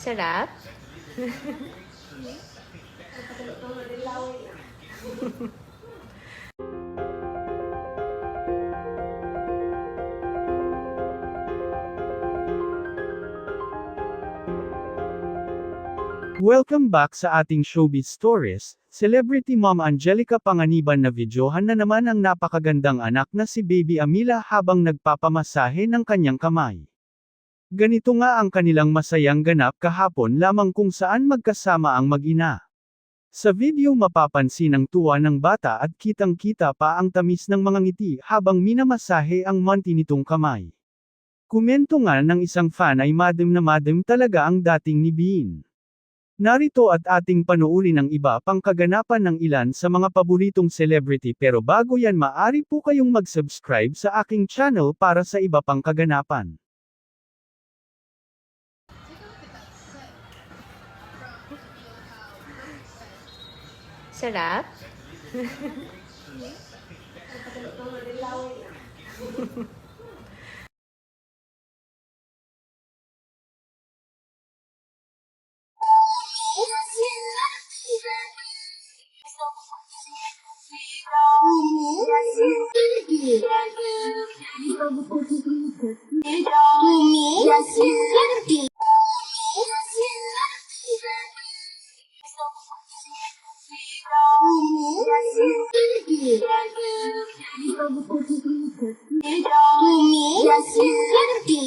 Sarap? Welcome back sa ating showbiz stories. Celebrity Mom Angelica Panganiban na videohan na naman ang napakagandang anak na si Baby Amila habang nagpapamasahe ng kanyang kamay. Ganito nga ang kanilang masayang ganap kahapon lamang kung saan magkasama ang mag-ina. Sa video mapapansin ang tuwa ng bata at kitang-kita pa ang tamis ng mga ngiti habang minamasahe ang manti nitong kamay. Komento nga ng isang fan ay madem na madem talaga ang dating ni Bean. Narito at ating panuuri ng iba pang kaganapan ng ilan sa mga paboritong celebrity pero bago yan maari po kayong mag-subscribe sa aking channel para sa iba pang kaganapan. Sarap? me, to me,